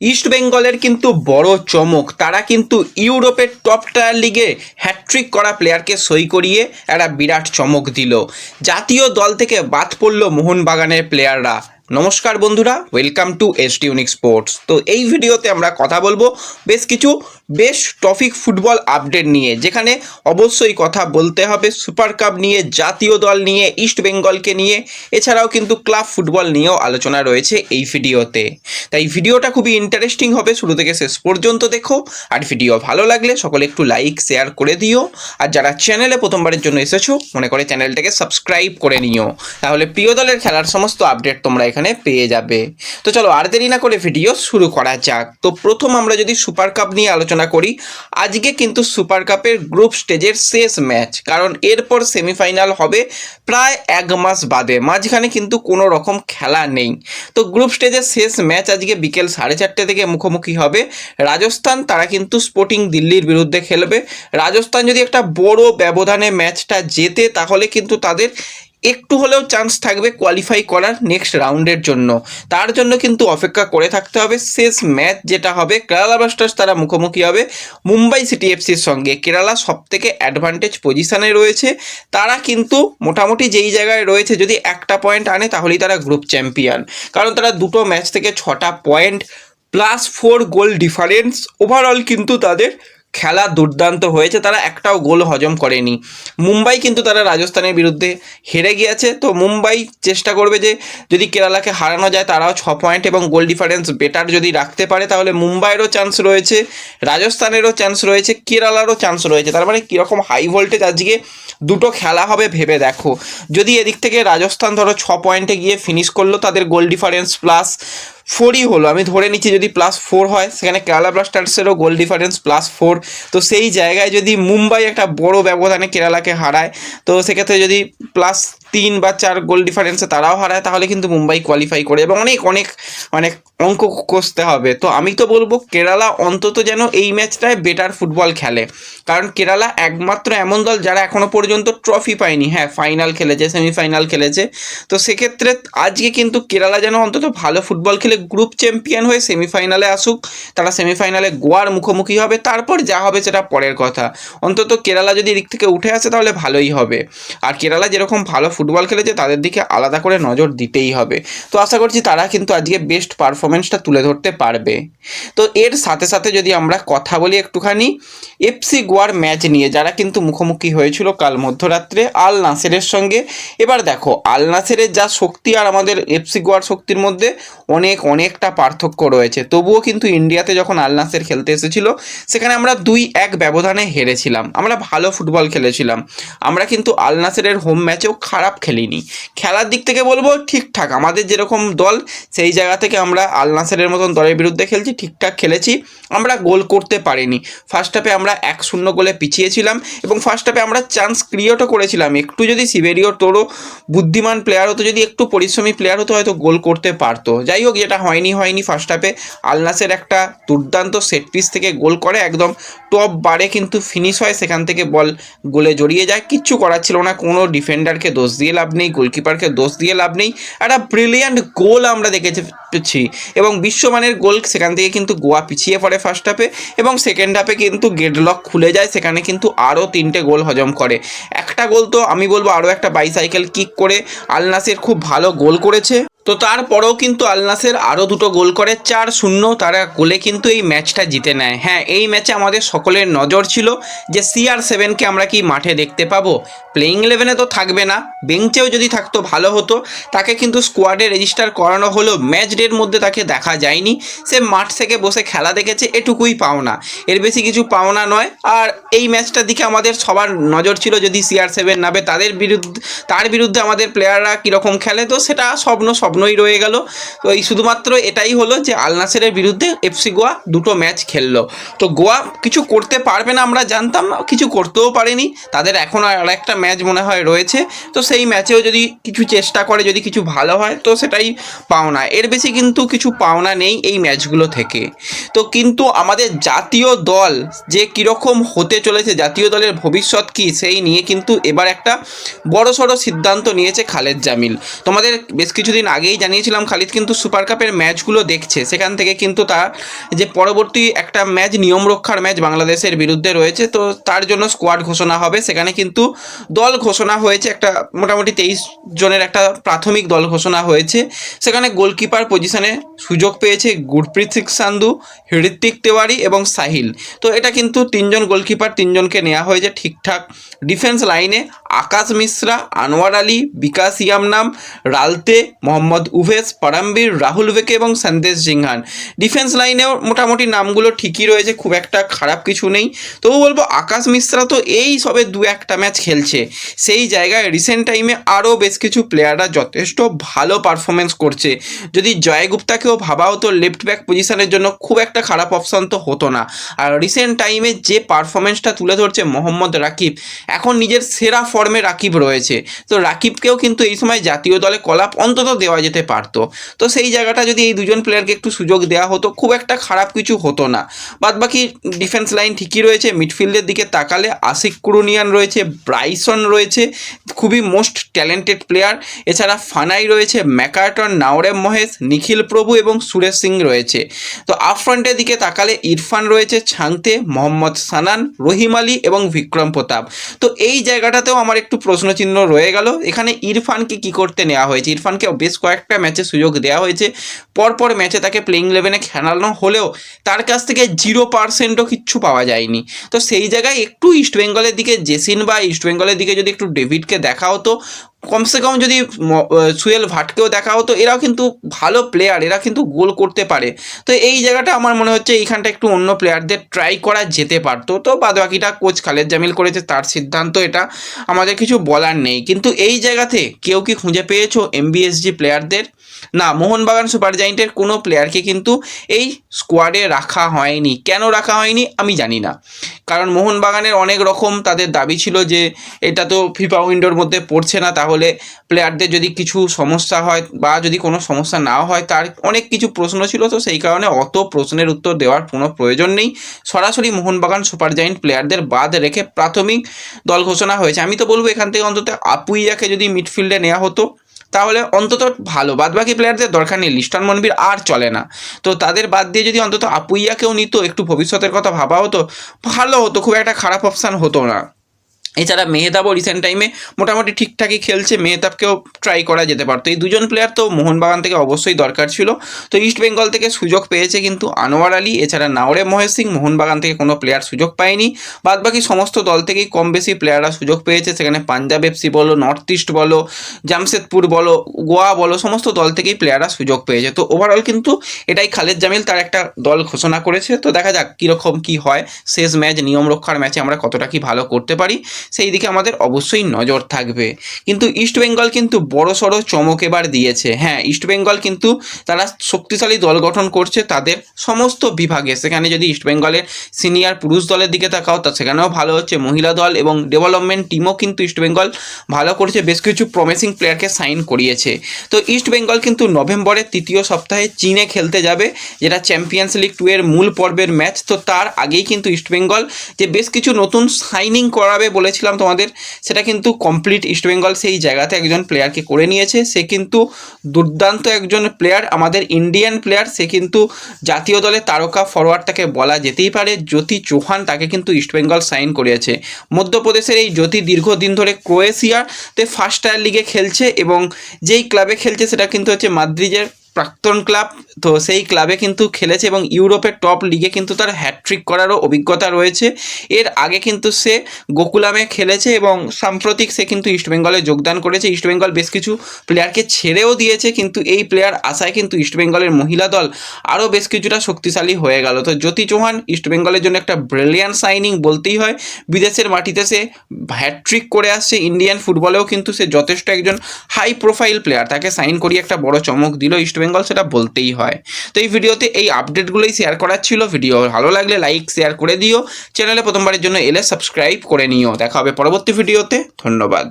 East বেঙ্গলের কিন্তু বড় চমক। তারা কিন্তু ইউরোপের টপ টায়ার লিগে হ্যাট্রিক করা প্লেয়ারকে সই করিয়ে একটা বিরাট চমক দিল। জাতীয় দল থেকে বাদ পড়ল মোহনবাগানের প্লেয়াররা নমস্কার বন্ধুরা welcome to S T unique sports তো এই ভিডিওতে আমরা কথা বলব বেশ কিছু, বেশ টপিক ফুটবল আপডেট নিয়ে, যেখানে অবশ্যই কথা বলতে হবে সুপার কাপ নিয়ে, জাতীয় দল নিয়ে ইস্ট বেঙ্গলকে নিয়ে, এছাড়াও কিন্তু ক্লাব ফুটবল নিয়েও আলোচনা রয়েছে এই ভিডিওতে। তাই ভিডিওটা খুবই ইন্টারেস্টিং হবে, শুরু থেকে শেষ পর্যন্ত দেখো। আর ভিডিও ভালো লাগলে সকলে একটু লাইক শেয়ার করে দিও। আর যারা চ্যানেলে প্রথমবারের জন্য এসেছ, মনে করে চ্যানেলটাকে সাবস্ক্রাইব করে নিও। তাহলে প্রিয় দলের খেলার সমস্ত আপডেট তোমরা এখানে পেয়ে যাবে। তো চলো আর দেরি না করে ভিডিও শুরু করা যাক। তো প্রথম আমরা যদি সুপার কাপ নিয়ে আলোচনা করি, আজকে কিন্তু সুপার কাপের গ্রুপ স্টেজের শেষ ম্যাচ কারণ এরপর সেমিফাইনাল হবে প্রায় এক মাস বাদে, মাঝখানে কিন্তু কোনো রকম খেলা নেই। তো গ্রুপ স্টেজের শেষ ম্যাচ আজকে বিকেল সাড়ে চারটে থেকে মুখোমুখি হবে। রাজস্থান, তারা কিন্তু স্পোর্টিং দিল্লির বিরুদ্ধে খেলবে। রাজস্থান যদি একটা বড় ব্যবধানে ম্যাচটা জেতে, তাহলে কিন্তু তাদের একটু হলেও চান্স থাকবে কোয়ালিফাই করার নেক্সট রাউন্ডের জন্য। তার জন্য কিন্তু অপেক্ষা করে থাকতে হবে। শেষ ম্যাচ যেটা হবে কেরালা ব্লাস্টার্স তারা মুখোমুখি হবে মুম্বাই সিটি এফসির সঙ্গে। কেরালা সব থেকে অ্যাডভান্টেজ পজিশানে রয়েছে। তারা কিন্তু মোটামুটি যেই জায়গায় রয়েছে, যদি একটা পয়েন্ট আনে, তাহলেই তারা গ্রুপ চ্যাম্পিয়ন কারণ তারা দুটো ম্যাচ থেকে ছটা point plus four goal difference overall কিন্তু তাদের খেলা দুর্দান্ত হয়েছে, তারা একটাও গোল হজম করেনি। মুম্বাই কিন্তু তারা রাজস্থানের বিরুদ্ধে হেরে গিয়েছে। তো মুম্বাই চেষ্টা করবে যে, যদি কেরালাকে হারানো যায়, তারাও ছ পয়েন্ট এবং গোল ডিফারেন্স বেটার যদি রাখতে পারে, তাহলে মুম্বাইয়েরও চান্স রয়েছে, রাজস্থানেরও চান্স রয়েছে, কেরালারও চান্স রয়েছে। তার মানে কীরকম হাই ভোল্টেজ আজকে দুটো খেলা হবে ভেবে দেখো। যদি এদিক থেকে রাজস্থান ধরো ছ পয়েন্টে গিয়ে ফিনিশ করল, তাদের গোল ডিফারেন্স প্লাস ফোরই হলো। আমি ধরে নিচ্ছি যদি প্লাস ফোর হয়, সেখানে কেরালা ব্লাস্টার্সেরও গোল ডিফারেন্স প্লাস ফোর তো সেই জায়গায় যদি মুম্বাই একটা বড় ব্যবধানে কেরালাকে হারায়, তো সেক্ষেত্রে যদি প্লাস তিন বা চার গোল ডিফারেন্সে তারাও হারায়, তাহলে কিন্তু মুম্বাই কোয়ালিফাই করে এবং অনেক অনেক অনেক অঙ্ক কষতে হবে। তো আমি তো বলব, কেরালা অন্তত যেন এই ম্যাচটায় বেটার ফুটবল খেলে। কারণ কেরালা একমাত্র এমন দল যারা এখনও পর্যন্ত ট্রফি পায়নি। হ্যাঁ ফাইনাল খেলেছে সেমিফাইনাল খেলেছে। তো সেক্ষেত্রে আজকে কিন্তু কেরালা যেন অন্তত ভালো ফুটবল খেলে গ্রুপ চ্যাম্পিয়ন হয়ে সেমিফাইনালে আসুক, তারা সেমিফাইনালে গোয়ার মুখোমুখি হবে, তারপর যা হবে সেটা পরের কথা। অন্তত কেরালা যদি এদিক থেকে উঠে আসে তাহলে ভালোই হবে। আর কেরালা যেরকম ভালো ফুটবল খেলেছে, তাদের দিকে আলাদা করে নজর দিতেই হবে। তো আশা করছি তারা কিন্তু আজকে বেস্ট পারফরমেন্সটা তুলে ধরতে পারবে। তো এর সাথে সাথে যদি আমরা কথা বলি একটুখানি এফসি গোয়ার ম্যাচ নিয়ে, যারা কিন্তু মুখোমুখি হয়েছিল কাল মধ্যরাত্রে, আল নাসেরের সঙ্গে। এবার দেখো, আল নাসেরের যা শক্তি আর আমাদের এফসি গোয়ার শক্তির মধ্যে অনেক, অনেকটা পার্থক্য রয়েছে। তবুও কিন্তু ইন্ডিয়াতে যখন আল নাসের খেলতে এসেছিল, সেখানে আমরা দুই এক ব্যবধানে হেরেছিলাম। আমরা ভালো ফুটবল খেলেছিলাম। আমরা কিন্তু আল নাসেরের হোম ম্যাচেও খারাপ খেলিনি। খেলার দিক থেকে বলব ঠিকঠাক। আমাদের যেরকম দল, সেই জায়গা থেকে আমরা আল নাসেরের মতন দলের বিরুদ্ধে খেলছি, ঠিকঠাক খেলেছি। আমরা গোল করতে পারিনি। ফার্স্ট হাফে আমরা এক শূন্য গোলে পিছিয়েছিলাম এবং ফার্স্ট হাফে আমরা চান্স ক্রিয়েটও করেছিলাম। একটু যদি সিবেরিও তোরও বুদ্ধিমান প্লেয়ার হতো, যদি একটু পরিশ্রমী প্লেয়ার হতো, হয়তো গোল করতে পারতো। যাই হোক, যেটা হয়নি হয়নি ফার্স্ট হাফে আলনাসের একটা দুর্দান্ত সেট পিস থেকে গোল করে, একদম টপ বারে কিন্তু ফিনিশ হয়। সেখান থেকে বল গোলে জড়িয়ে যায়। কিচ্ছু করার ছিল না। কোনো ডিফেন্ডারকে দোষ দিয়ে লাভ নেই গোলকিপারকে দোষ দিয়ে লাভ নেই। একটা ব্রিলিয়ান্ট গোল আমরা দেখেছি এবং বিশ্বমানের গোল সেখান থেকে কিন্তু গোয়া পিছিয়ে পড়ে ফার্স্ট হাফে এবং সেকেন্ড হাফে কিন্তু গেটলক খুলে যায়, সেখানে কিন্তু আরও তিনটে গোল হজম করে। একটা গোল তো আমি বলব আরও একটা বাইসাইকেল কিক করে আলনাসের খুব ভালো গোল করেছে। তো তারপরেও কিন্তু আলনাসের আরও দুটো গোল করে চার শূন্য। তারা গোলে কিন্তু এই ম্যাচটা জিতে নেয়। হ্যাঁ এই ম্যাচে আমাদের সকলের নজর ছিল যে সিআর সেভেনকে আমরা কি মাঠে দেখতে পাবো। প্লেইং ইলেভেনে তো থাকবে না, বেঞ্চেও যদি থাকতো ভালো হতো। তাকে কিন্তু স্কোয়াডে রেজিস্টার করানো হলো ম্যাচ ডের মধ্যে তাকে দেখা যায়নি। সে মাঠ থেকে বসে খেলা দেখেছে, এটুকুই পাওনা। এর বেশি কিছু পাওনা নয়। আর এই ম্যাচটার দিকে আমাদের সবার নজর ছিল যদি সিআর সেভেন নামে, তাদের বিরুদ্ধে তার বিরুদ্ধে আমাদের প্লেয়াররা কীরকম খেলে, তো সেটা স্বপ্ন স্বপ্ন স্বপ্নই রয়ে গেল। তো এই শুধুমাত্র এটাই হলো যে আল নাসেরের বিরুদ্ধে এফসি গোয়া দুটো ম্যাচ খেললো। তো গোয়া কিছু করতে পারবে না আমরা জানতাম, কিছু করতেও পারেনি। তাদের এখন আর একটা ম্যাচ মনে হয় রয়েছে। তো সেই ম্যাচেও যদি কিছু চেষ্টা করে, যদি কিছু ভালো হয়, তো সেটাই পাওনা। এর বেশি কিন্তু কিছু পাওনা নেই এই ম্যাচগুলো থেকে। তো কিন্তু আমাদের জাতীয় দল যে কীরকম হতে চলেছে, জাতীয় দলের ভবিষ্যৎ কী, সেই নিয়ে কিন্তু এবার একটা বড়সড় সিদ্ধান্ত নিয়েছে খালেদ জামিল। তোমাদের বেশ কিছুদিন আগে আগেই জানিয়েছিলাম খালিদ কিন্তু সুপার কাপের ম্যাচগুলো দেখছে। সেখান থেকে কিন্তু তার যে পরবর্তী একটা ম্যাচ, নিয়ম রক্ষার ম্যাচ বাংলাদেশের বিরুদ্ধে রয়েছে, তো তার জন্য স্কোয়াড ঘোষণা হবে। সেখানে কিন্তু দল ঘোষণা হয়েছে, একটা মোটামুটি তেইশ জনের একটা প্রাথমিক দল ঘোষণা হয়েছে। সেখানে গোলকিপার পজিশনে সুযোগ পেয়েছে গুরপ্রীত সিং সান্ধু হৃত্বিক তেওয়ারি এবং সাহিল। তো এটা কিন্তু তিনজন গোলকিপার তিনজনকে নেওয়া হয়েছে ঠিকঠাক ডিফেন্স লাইনে আকাশ মিশ্রা, আনোয়ার আলী, বিকাশ ইয়ামনাম, রালতে, মোহাম্মদ উভেস পারাম্বির, রাহুল বেকে এবং সন্দেশ জিংহান। ডিফেন্স লাইনেও মোটামুটি নামগুলো ঠিকই রয়েছে, খুব একটা খারাপ কিছু নেই। তবু বলব, আকাশ মিশ্রা তো এই সবে দু একটা ম্যাচ খেলছে। সেই জায়গায় রিসেন্ট টাইমে আরও বেশ কিছু প্লেয়াররা যথেষ্ট ভালো পারফরমেন্স করছে। যদি জয় গুপ্তাকেও ভাবা হতো লেফট ব্যাক পজিশনের জন্য খুব একটা খারাপ অপশান তো হতো না। আর রিসেন্ট টাইমে যে পারফরমেন্সটা তুলে ধরছে মোহাম্মদ রাকিব, এখন নিজের সেরা ফর্মে রাকিব রয়েছে। তো রাকিবকেও কিন্তু এই সময় জাতীয় দলে কলাপ অন্তত দেওয়া যেতে পারতো। তো সেই জায়গাটা যদি এই দুজন প্লেয়ারকে একটু সুযোগ দেওয়া হতো, খুব একটা খারাপ কিছু হতো না। বাদ বাকি ডিফেন্স লাইন ঠিকই রয়েছে মিডফিল্ডের দিকে তাকালে আশিক কুরুনিয়ান রয়েছে ব্রাইসন রয়েছে, খুবই মোস্ট ট্যালেন্টেড প্লেয়ার এছাড়া ফানাই রয়েছে ম্যাকার্টন নাওরেম মহেশ নিখিল প্রভু এবং সুরেশ সিং রয়েছে। তো আফ্রন্টের দিকে তাকালে ইরফান রয়েছে ছাংতে মোহাম্মদ সানান রহিম আলী এবং বিক্রম প্রতাপ তো এই জায়গাটাতেও আমার একটু প্রশ্নচিহ্ন রয়ে গেল। এখানে ইরফানকে কি করতে নেওয়া হয়েছে? ইরফানকে বেশ কয়েকটা ম্যাচে সুযোগ দেওয়া হয়েছে। পরপর ম্যাচে তাকে প্লেইং ইলেভেনে খেলানো হলেও তার কাছ থেকে জিরো পারসেন্টও কিচ্ছু পাওয়া যায়নি। তো সেই জায়গায় একটু ইস্টবেঙ্গলের দিকে জেসিন বা ইস্টবেঙ্গলের দিকে যদি একটু ডেভিডকে দেখা হতো কমসে কম যদি সুয়েল ভাটকেও দেখা হতো, এরাও কিন্তু ভালো প্লেয়ার এরা কিন্তু গোল করতে পারে। তো এই জায়গাটা আমার মনে হচ্ছে এইখানটা একটু অন্য প্লেয়ারদের ট্রাই করা যেতে পারতো। তো বাদ বাকিটা কোচ খালেদ জামিল করেছে, তার সিদ্ধান্ত এটা। আমাদের কিছু বলার নেই। কিন্তু এই জায়গাতে কেউ কি খুঁজে পেয়েছ এমবিএসজি প্লেয়ারদের না, মোহনবাগান সুপার জাইন্টের কোনো প্লেয়ারকে কিন্তু এই স্কোয়াডে রাখা হয়নি। কেন রাখা হয়নি? আমি জানি না। কারণ মোহনবাগানের অনেক রকম তাদের দাবি ছিল যে, এটা তো ফিফা উইন্ডোর মধ্যে পড়ছে না, তাহলে প্লেয়ারদের যদি কিছু সমস্যা হয় বা যদি কোনো সমস্যা নাও হয়, তার অনেক কিছু প্রশ্ন ছিল, তো সেই কারণে অত প্রশ্নের উত্তর দেওয়ার কোনো প্রয়োজন নেই। সরাসরি মোহনবাগান সুপার জায়েন্ট প্লেয়ারদের বাদ রেখে প্রাথমিক দল ঘোষণা হয়েছে। আমি তো বলব, এখান থেকে অন্তত আপুইয়াকে যদি মিডফিল্ডে নেওয়া হতো তাহলে অন্তত ভালো। বাদবাকি প্লেয়ারদের দরকার নেই। লিস্টন মনবির আর চলে না। তো তাদের বাদ দিয়ে যদি অন্তত আপুইয়াকেও নিত, একটু ভবিষ্যতের কথা ভাবা হতো, ভালো হতো। খুব একটা খারাপ অপশান হতো না। এছাড়া মেহতাবও রিসেন্ট টাইমে মোটামুটি ঠিকঠাকই খেলছে, মেহতাবকেও ট্রাই করা যেতে পারতো। এই দুজন প্লেয়ার তো মোহনবাগান থেকে অবশ্যই দরকার ছিল। তো ইস্ট বেঙ্গল থেকে সুযোগ পেয়েছে কিন্তু আনোয়ার আলী, এছাড়া নাওরে মহেশ সিং, মোহনবাগান থেকে কোনো প্লেয়ার সুযোগ পায়নি। বাদবাকি সমস্ত দল থেকেই কম বেশি প্লেয়াররা সুযোগ পেয়েছে। সেখানে পাঞ্জাব এফসি বলো নর্থ ইস্ট বলো, জামশেদপুর বলো, গোয়া বলো, সমস্ত দল থেকেই প্লেয়াররা সুযোগ পেয়েছে। তো ওভারঅল কিন্তু এটাই খালেদ জামিল তার একটা দল ঘোষণা করেছে। তো দেখা যাক কীরকম কী হয়। শেষ ম্যাচ নিয়ম রক্ষার ম্যাচে আমরা কতটা কি ভালো করতে পারি। সেই দিকে আমাদের অবশ্যই নজর থাকবে। কিন্তু ইস্ট বেঙ্গল কিন্তু বড় সড়ো চমক এবার দিয়েছে। হ্যাঁ ইস্ট বেঙ্গল কিন্তু তারা শক্তিশালী দল গঠন করছে তাদের সমস্ত বিভাগে। সেখানে যদি ইস্ট বেঙ্গলের সিনিয়র পুরুষ দলের দিকে তাকাও, তা সেখানেও ভালো হচ্ছে। মহিলা দল এবং ডেভেলপমেন্ট টিমও কিন্তু ইস্ট বেঙ্গল ভালো করছে। বেশ কিছু প্রমিসিং প্লেয়ারকে সাইন করিয়েছে। তো ইস্ট বেঙ্গল কিন্তু নভেম্বরের তৃতীয় সপ্তাহে চীনে খেলতে যাবে, যেটা চ্যাম্পিয়ন্স লিগ টু এর মূল পর্বের ম্যাচ তো তার আগেই কিন্তু ইস্ট বেঙ্গল যে বেশ কিছু নতুন সাইনিং করাবে বলেছিলাম তোমাদের, সেটা কিন্তু কমপ্লিট ইস্ট বেঙ্গল সেই জায়গাতে একজন প্লেয়ারকে করে নিয়েছে। সে কিন্তু দুর্দান্ত একজন প্লেয়ার আমাদের ইন্ডিয়ান প্লেয়ার সে কিন্তু জাতীয় দলের তারকা ফরওয়ার্ড তাকে বলা যেতেই পারে। জ্যোতি চৌহান তাকে কিন্তু ইস্ট বেঙ্গল সাইন করিয়েছে। মধ্যপ্রদেশের এই জ্যোতি দীর্ঘদিন ধরে ক্রোয়েশিয়াতে ফার্স্ট টায়ার লিগে খেলছে এবং যেই ক্লাবে খেলছে সেটা কিন্তু হচ্ছে মাদ্রিজের প্রাক্তন ক্লাব, তো সেই ক্লাবে কিন্তু খেলেছে এবং ইউরোপের টপ লিগে কিন্তু তার হ্যাট্রিক করারও অভিজ্ঞতা রয়েছে। এর আগে কিন্তু সে গোকুলামে খেলেছে এবং সাম্প্রতিক সে কিন্তু ইস্টবেঙ্গলে যোগদান করেছে। ইস্টবেঙ্গল বেশ কিছু প্লেয়ারকে ছেড়েও দিয়েছে, কিন্তু এই প্লেয়ার আশায় কিন্তু ইস্টবেঙ্গলের মহিলা দল আরও বেশ কিছুটা শক্তিশালী হয়ে গেল। তো জ্যোতি চৌহান ইস্টবেঙ্গলের জন্য একটা ব্রিলিয়ান সাইনিং বলতেই হয়। বিদেশের মাটিতে সে হ্যাট্রিক করে আসছে। ইন্ডিয়ান ফুটবলেও কিন্তু সে যথেষ্ট একজন হাই প্রোফাইল প্লেয়ার তাকে সাইন করিয়ে একটা বড় চমক দিল ইস্টবেঙ্গল সেটা বলতেই হয়। তো এই ভিডিওতে এই আপডেটগুলোই শেয়ার করার ছিল। ভিডিও ভালো লাগলে লাইক শেয়ার করে দিও। চ্যানেলে প্রথমবারের জন্য এলে সাবস্ক্রাইব করে নিও। দেখা হবে পরবর্তী ভিডিওতে। ধন্যবাদ।